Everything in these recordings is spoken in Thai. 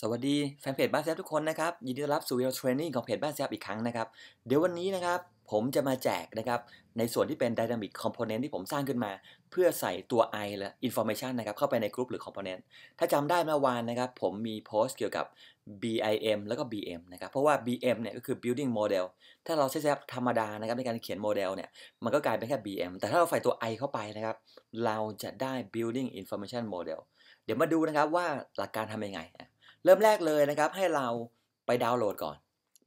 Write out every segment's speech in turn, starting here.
สวัสดีแฟนเพจบ้านแซฟทุกคนนะครับ ยินดีต้อนรับสู่วิดีโอเทรนนิ่งของเพจบ้านแซฟอีกครั้งนะครับ เดี๋ยววันนี้นะครับ ผมจะมาแจกนะครับ ในส่วนที่เป็น Dynamic Component ที่ผมสร้างขึ้นมา เพื่อใส่ตัว I และ Information นะครับ เข้าไปในกรุ๊ปหรือ Component ถ้าจำได้เมื่อวานนะครับ ผมมีโพสต์เกี่ยวกับ BIM แล้วก็ BM นะครับ เพราะว่า BM เนี่ยก็คือ Building Model ถ้าเราใช้แซฟธรรมดานะครับในการเขียนโมเดลเนี่ยมันก็กลายเป็นแค่ BM แต่ถ้าเราใส่ตัว I เข้าไปนะครับเราจะได้ Building Information Model เดี๋ยวมาดูนะครับว่าหลักการทำยังไง เริ่มแรกเลยนะครับให้เราไปดาวน์โหลดก่อน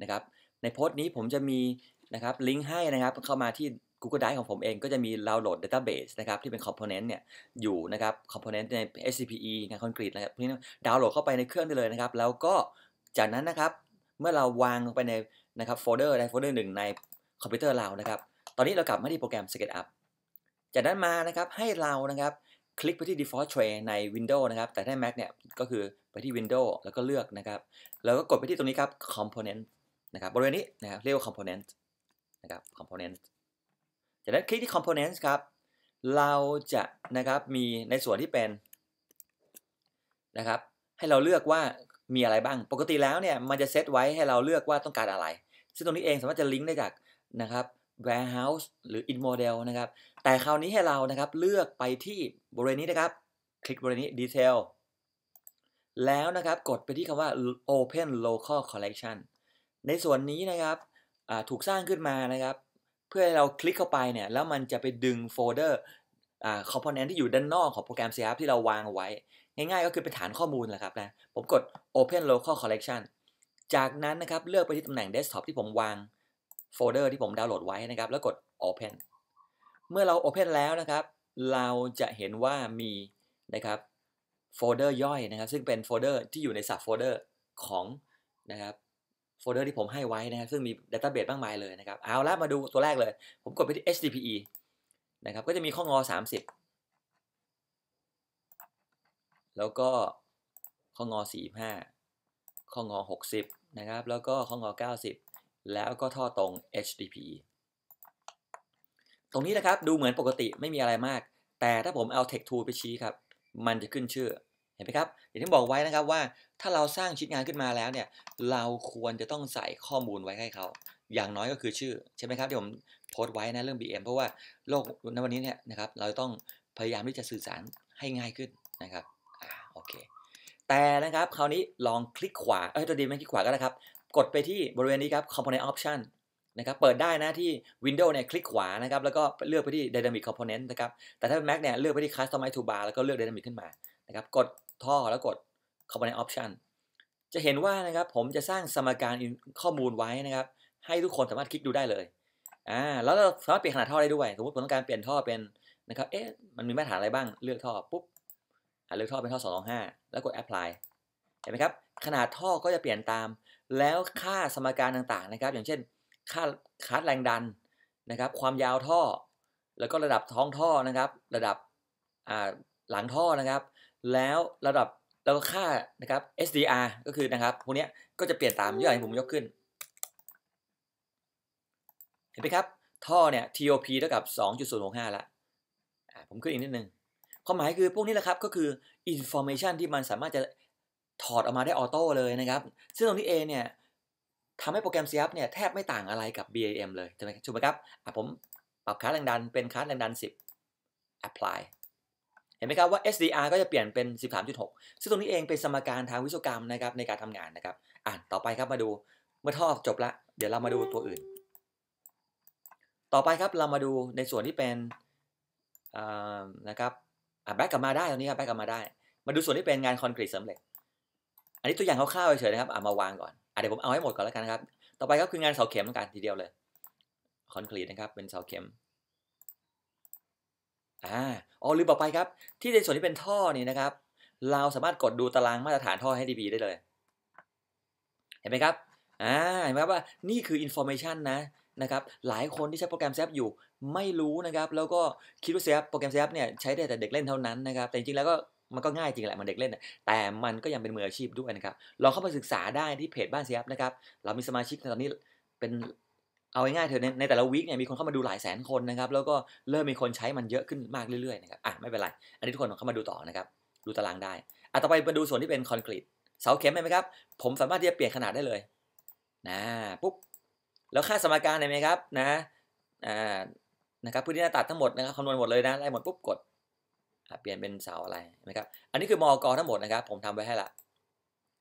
นะครับ ในโพสต์นี้ผมจะมีนะครับลิงก์ให้นะครับเข้ามาที่ Google Drive ของผมเองก็จะมีดาวน์โหลด Database นะครับที่เป็น Component เนี่ยอยู่นะครับ Component ใน SCPE งานคอนกรีตนะครับพวกนี้ดาวน์โหลดเข้าไปในเครื่องได้เลยนะครับ แล้วก็จากนั้นนะครับเมื่อเราวางลงไปในนะครับโฟลเดอร์ในโฟลเดอร์หนึ่งในคอมพิวเตอร์เรานะครับ ตอนนี้เรากลับมาที่โปรแกรม SketchUp จากนั้นมานะครับให้เรานะครับ คลิกไปที่ default tray ใน Windows นะครับ แต่ถ้า Mac เนี่ยก็คือไปที่ Windows แล้วก็เลือกนะครับ แล้วก็กดไปที่ตรงนี้ครับ component นะครับบริเวณนี้นะครับเรียกว่า component นะครับ component จากนั้นคลิกที่ component ครับ เราจะนะครับมีในส่วนที่เป็นนะครับให้เราเลือกว่ามีอะไรบ้าง ปกติแล้วเนี่ยมันจะเซตไว้ให้เราเลือกว่าต้องการอะไร ซึ่งตรงนี้เองสามารถจะลิงก์ได้จากนะครับ warehouse หรือ in model นะครับ แต่คราวนี้ให้เรานะครับเลือกไปที่บริเวณนี้นะครับ คลิกบริเวณนี้ detail แล้วนะครับกดไปที่คำว่า open local collection ในส่วนนี้นะครับถูกสร้างขึ้นมานะครับ เพื่อให้เราคลิกเข้าไปเนี่ย แล้วมันจะไปดึงโฟลเดอร์คอมโพเนนต์ที่อยู่ด้านนอกของโปรแกรม c ที่เราวางเอาไว้ ง่ายๆก็คือเป็นฐานข้อมูลแหละครับนะผมกด open local collection จากนั้นนะครับเลือกไปที่ตำแหน่ง desktop ที่ผมวาง โฟลเดอร์ที่ผมดาวน์โหลดไว้นะครับ แล้วกด open เมื่อเรา open แล้วนะครับ เราจะเห็นว่ามีนะครับโฟลเดอร์ย่อยนะครับ ซึ่งเป็นโฟลเดอร์ที่อยู่ในสับโฟลเดอร์ของนะครับโฟลเดอร์ที่ผมให้ไว้นะครับซึ่งมีดัตต้าเบสมากมายเลยนะครับ เอาละมาดูตัวแรกเลย ผมกดไปที่ HDPE นะครับ ก็จะมีข้องอ 30 แล้วก็ข้องอ 45 ข้องอ 60 นะครับ แล้วก็ข้องอ 90 แล้วก็ท่อตรง HDPE ตรงนี้นะครับดูเหมือนปกติไม่มีอะไรมาก แต่ถ้าผมเอา Text Tool ไปชี้ครับ มันจะขึ้นชื่อเห็นไหมครับอย่างที่บอกไว้นะครับว่าถ้าเราสร้างชิ้นงานขึ้นมาแล้วเนี่ยเราควรจะต้องใส่ข้อมูลไว้ให้เขา อย่างน้อยก็คือชื่อใช่ไหมครับที่ผมโพสต์ไว้นะเรื่อง BM เพราะว่าโลกในวันนี้เนี่ยนะครับเราต้องพยายามที่จะสื่อสารให้ง่ายขึ้นนะครับอ่าโอเคแต่นะครับคราวนี้ลองคลิกขวาเอ้ยตัวดีไม่คลิกขวาก็ได้ครับ กดไปที่บริเวณนี้ครับ component option นะครับเปิดได้นะที่ Windows เนี่ยคลิกขวานะครับแล้วก็เลือกไปที่ Dynamic Component นะครับแต่ถ้าเป็น Mac เนี่ยเลือกไปที่ Customize Toolbar แล้วก็เลือก Dynamic ขึ้นมานะครับกดท่อแล้วกด Component Option จะเห็นว่านะครับผมจะสร้างสมการข้อมูลไว้นะครับ ให้ทุกคนสามารถคลิกดูได้เลยอ่าแล้วเราสามารถเปลี่ยนขนาดท่อได้ด้วยสมมติผมต้องการเปลี่ยนท่อเป็นนะครับเอ๊ะมันมีมาตรฐานอะไรบ้างเลือกท่อปุ๊บเลือกท่อเป็นท่อ225 แล้วกด Apply เห็นไหมครับขนาดท่อก็จะเปลี่ยนตาม แล้วค่าสมการต่างๆนะครับ อย่างเช่น ค่าคาร์ดแรงดันนะครับ ความยาวท่อ แล้วก็ระดับท้องท่อนะครับ ระดับหลังท่อนะครับ แล้วระดับแล้วก็ค่านะครับ SDR ก็คือนะครับพวกนี้ก็จะเปลี่ยนตามอย่างที่ผมยกขึ้น เห็นไหมครับ ท่อเนี่ย TOP เท่ากับ 2.065ละผมขึ้นอีกนิดนึงความหมายคือพวกนี้แหละครับก็คือ information ที่มันสามารถจะ ถอดออกมาได้ออโต้เลยนะครับ ซึ่งตรงนี้เองเนี่ยทำให้โปรแกรม c ฟเนี่ยแทบไม่ต่างอะไรกับ BAM เลยใช่ไหมถูกไหมครับผมปรับค่าแรงดันเป็นค่าแรงดัน 10 apply เห็นไหมครับว่า SDR ก็จะเปลี่ยนเป็น 13.6 ซึ่งตรงนี้เองเป็นสมการทางวิศวกรรมนะครับในการทำงานนะครับ อ่านต่อไปครับมาดูเมื่อท่อจบละเดี๋ยวเรามาดูตัวอื่น ต่อไปครับเรามาดูในส่วนที่เป็นนะครับอ่าแบ็กกลับมาได้ตรงนี้ครับแบ็กกลับมาได้ มาดูส่วนที่เป็นงานคอนกรีตสำเร็จ อันนี้ตัวอย่างคร่าวๆเฉยๆนะครับอ่ามาวางก่อนอะเดี๋ยวผมเอาให้หมดก่อนแล้วกันนะครับ ต่อไปก็คืองานเสาเข็มกันทีเดียวเลยคอนกรีตนะครับเป็นเสาเข็มอ่าอ๋อลืมบอกไปครับ ที่ในส่วนที่เป็นท่อนี่นะครับ เราสามารถกดดูตารางมาตรฐานท่อให้ดีได้เลย เห็นไหมครับอ่าเห็นไหมครับว่านี่คืออินโฟเมชันนะนะครับหลายคนที่ใช้โปรแกรมเซฟอยู่ไม่รู้นะครับ แล้วก็คิดว่าเซฟโปรแกรมเซฟเนี่ยใช้ได้แต่เด็กเล่นเท่านั้นนะครับ แต่จริงๆแล้วก็ มันก็ง่ายจริงแหละมันเด็กเล่น แต่มันก็ยังเป็นมืออาชีพด้วยนะครับลองเข้าไปศึกษาได้ที่เพจบ้านเซฟนะครับ เรามีสมาชิกตอนนี้เป็นเอาง่ายๆเถอะในแต่ละวีคเนี่ยมีคนเข้ามาดูหลายแสนคนนะครับ แล้วก็เริ่มมีคนใช้มันเยอะขึ้นมากเรื่อยๆนะครับอะไม่เป็นไร อันนี้ทุกคนเข้ามาดูต่อนะครับ ดูตารางได้อะต่อไปมาดูส่วนที่เป็นคอนกรีตเสาเข็มเห็นไหมครับ ผมสามารถที่จะเปลี่ยนขนาดได้เลยนะปุ๊บแล้วค่าสมการเห็นไหมครับนะอ่านะครับพื้นที่หน้าตัดทั้งหมดนะครับคำนวณหมดเลยนะได้หมดปุ๊บกด เปลี่ยนเป็นเสาอะไรเห็นไหมครับ อันนี้คือมอกทั้งหมดนะครับ ผมทำไว้ให้ละ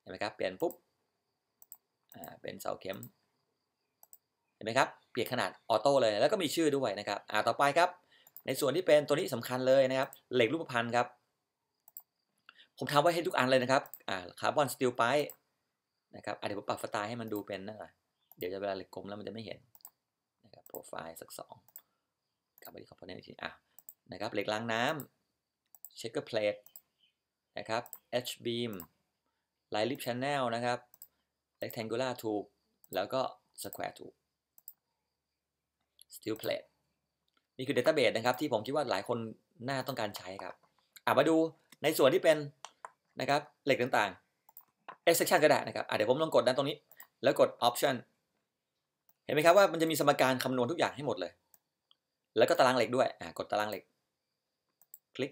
เห็นไหมครับ เปลี่ยนปุ๊บอ่าเป็นเสาเข็ม เห็นไหมครับ เปลี่ยนขนาดออโต้เลย แล้วก็มีชื่อด้วยนะครับ อ่า ต่อไปครับ ในส่วนที่เป็นตัวนี้สำคัญเลยนะครับ เหล็กรูปพรรณครับ ผมทำไว้ให้ทุกอันเลยนะครับ อ่า คาร์บอนสตีลไปนะครับเดี๋ยวผมปรับสไตล์ให้มันดูเป็นนั่นแหละเดี๋ยวจะเวลาเหล็กกลมแล้วมันจะไม่เห็นนะครับ โปรไฟล์สักสองกลับไปที่คอมโพเนนต์อีกที อะ นะครับ เหล็กล้างน้ำ เช็คเกอร์เพลทนะครับ H beam line lip channel นะครับ rectangular tube แล้วก็ square tube steel plate นี่คือ database นะครับที่ผมคิดว่าหลายคนน่าต้องการใช้ครับอะมาดูในส่วนที่เป็นนะครับเหล็กต่างๆ exception ก็ได้นะครับอะเดี๋ยวผมลองกดด้านตรงนี้ แล้วกด option เห็นไหมครับว่ามันจะมีสมการคำนวณทุกอย่างให้หมดเลย แล้วก็ตารางเหล็กด้วยอะกดตารางเหล็ก คลิก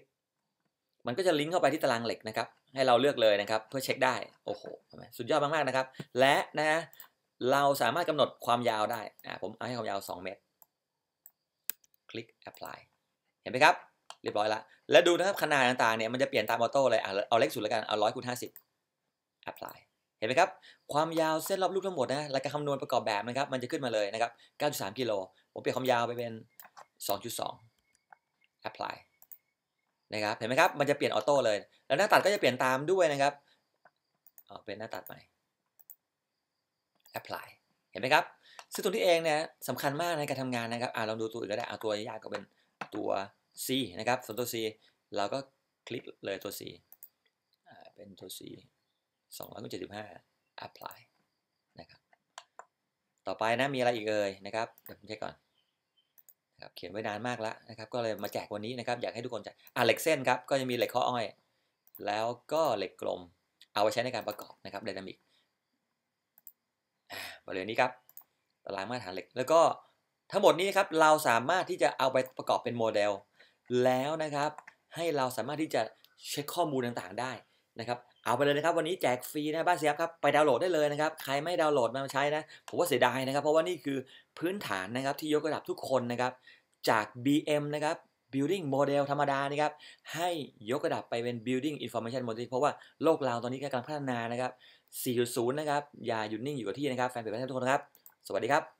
มันก็จะลิงก์เข้าไปที่ตารางเหล็กนะครับ ให้เราเลือกเลยนะครับ เพื่อเช็คได้ โอ้โห สุดยอดมากๆนะครับ และนะเราสามารถกำหนดความยาวได้อะผมเอาให้ความยาว 2 เมตร คลิก apply เห็นไหมครับ เรียบร้อยแล้วแล้วดูนะครับขนาดต่างๆเนี่ยมันจะเปลี่ยนตามออโต้เลย เอาเล็กสุดแล้วกัน เอาร้อยคูณห้าสิบ apply เห็นไหมครับ ความยาวเส้นรอบรูปทั้งหมดนะแล้วก็คำนวณประกอบแบบนะครับ มันจะขึ้นมาเลยนะครับ 9.3 กิโล ผมเปลี่ยนความยาวไปเป็น 2.2 apply นะครับเห็นไหมครับมันจะเปลี่ยนออโต้เลย แล้วหน้าตัดก็จะเปลี่ยนตามด้วยนะครับเอาเป็นหน้าตัดใหม่ apply เห็นไหมครับซึ่งตัวนี้เองเนี่ยสำคัญมากในการทำงานนะครับอ่าลองดูตัวอื่นก็ได้เอาตัวยากก็เป็นตัว C นะครับส่วนตัว C เราก็คลิกเลยตัว C อ่าเป็นตัว C 275 apply นะครับต่อไปนะมีอะไรอีกเอ่ยนะครับเดี๋ยวผมเช็คก่อน ครับเขียนไว้นานมากแล้วนะครับ ก็เลยมาแจกวันนี้นะครับ อยากให้ทุกคนใจอ่าเหล็กเส้นครับ ก็จะมีเหล็กข้ออ้อย แล้วก็เหล็กกลม เอาไว้ใช้ในการประกอบนะครับไดนามิกบริเวณนี้ครับ ตารางมาตรฐานเหล็ก แล้วก็ทั้งหมดนี้ครับ เราสามารถที่จะเอาไปประกอบเป็นโมเดล แล้วนะครับ ให้เราสามารถที่จะเช็คข้อมูลต่างๆได้นะครับ เอาไปเลยนะครับ วันนี้แจกฟรีนะบ้านเสียบครับไปดาวน์โหลดได้เลยนะครับ ใครไม่ดาวน์โหลดมาใช้นะ ผมว่าเสียดายนะครับ เพราะว่านี่คือพื้นฐานนะครับที่ยกระดับทุกคนนะครับ จาก BM นะครับ building model ธรรมดานะครับ ให้ยกระดับไปเป็น building information modeling เพราะว่าโลกเราตอนนี้กำลังพัฒนานะครับ 4.0 นะครับ อย่าหยุดนิ่งอยู่กับที่นะครับ แฟนเพจทุกคนนะครับ สวัสดีครับ